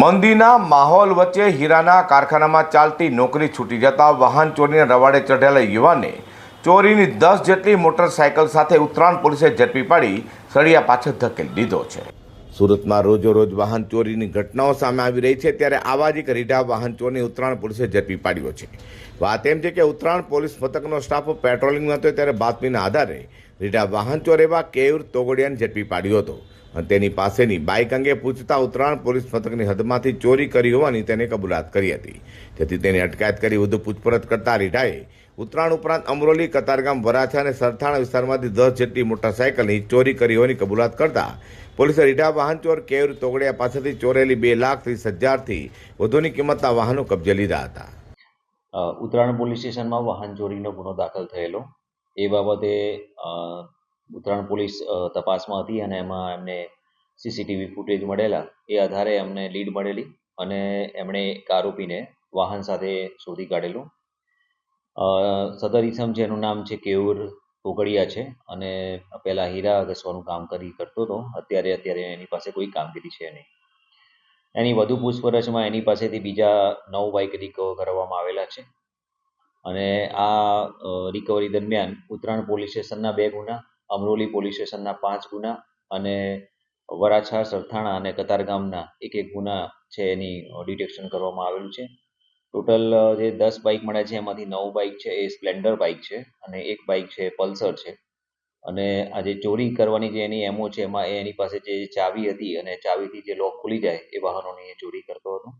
મંદીના માહોલ વચ્ચે હીરાના કારખાનામાં ચાલતી નોકરી છૂટી જતા વાહન ચોરીને રવાડે ચઢેલા યુવાને ચોરીની દસ જેટલી મોટરસાયકલ સાથે ઉત્તરાયણ પોલીસે ઝડપી પાડી, સળિયા પાછળ ધકેલી દીધો છે. સુરતમાં રોજોરોજ વાહન ચોરીની ઘટનાઓ સામે આવી રહી છે, ત્યારે આવા જ એક રીઢા વાહન ચોરની ઉત્તરાયણ પોલીસે ઝડપી પાડ્યો છે. વાત એમ છે કે ઉત્તરાયણ પોલીસ મથકનો સ્ટાફ પેટ્રોલિંગમાં હતો, ત્યારે બાતમીના આધારે રીઢા વાહન ચોર એવા કેયુર તોગડિયાને ઝડપી પાડ્યો હતો. તેની પાસેની બાઇક અંગે પૂછતા ઉત્તરાયણ પોલીસ મથકની હદમાંથી ચોરી કરી હોવાની તેને કબૂલાત કરી હતી. જેથી તેની અટકાયત કરી વધુ પૂછપરછ કરતા રીઢાએ ઉત્તરાયણ ઉપરાંત અમરોલી, કતારગામ, વરાછા અને સરથાણા વિસ્તારમાંથી દસ જેટલી મોટરસાયકલની ચોરી કરી હોવાની કબૂલાત કરતા પોલીસે રીઢા વાહન ચોર કેયુર તોગડિયા પાસેથી ચોરેલી બે લાખ ત્રીસ હજારથી વધુની કિંમતના વાહનો કબજે લીધા હતા. ઉત્તરાયણ પોલીસ સ્ટેશનમાં વાહન ચોરીનો ગુનો દાખલ થયેલો. એ બાબતે ઉત્તરાયણ પોલીસ તપાસમાં હતી અને એમાં એમને સીસીટીવી ફૂટેજ મળેલા. એ આધારે એમને લીડ મળેલી અને એમણે એક આરોપીને વાહન સાથે શોધી કાઢેલું. સદર ઈસમ છે એનું નામ છે કેયુર પોગડિયા છે અને પહેલાં હીરા ઘસવાનું કામ કરી કરતો હતો. અત્યારે અત્યારે એની પાસે કોઈ કામગીરી છે નહીં. એની વધુ પૂછપરછમાં એની પાસેથી બીજા નવ બાઇક રિકવર કરવામાં આવેલા છે. અને આ રિકવરી દરમિયાન ઉત્તરાયણ પોલીસ સ્ટેશનના બે ગુના અમરોલી પોલીસ સ્ટેશનના પાંચ ગુના અને વરાછા, સરથાણા અને કતારગામના એક એક ગુના છે એની ડિટેક્શન કરવામાં આવેલું છે. ટોટલ જે દસ બાઇક મળ્યા છે, એમાંથી નવ બાઇક છે એ સ્પ્લેન્ડર બાઇક છે અને એક બાઇક છે પલ્સર છે. અને આ જે ચોરી કરવાની જે એની એમો છે એમાં એની પાસે જે ચાવી હતી અને ચાવીથી જે લોક ખુલી જાય એ વાહનોની એ ચોરી કરતો હતો.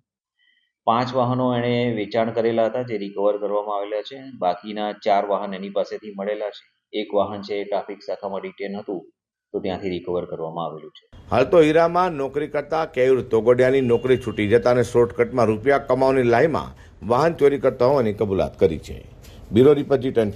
પાંચ વાહનો એણે વેચાણ કરેલા હતા, જે રિકવર કરવામાં આવેલા છે. બાકીના ચાર વાહન એની પાસેથી મળેલા છે. એક વાહન છે ટ્રાફિક શાખામાં ડિટેન હતું, તો ત્યાંથી રિકવર કરવામાં આવેલું છે. હાલ તો હીરામાં નોકરી કરતા કેયુર તોગડિયાની નોકરી છૂટી જતા અને શોર્ટકટમાં રૂપિયા કમાવાની લાઈમાં વાહન ચોરી કરતા હોવાની કબૂલાત કરી છે. બ્યુરો રિપોર્ટ જી ટેન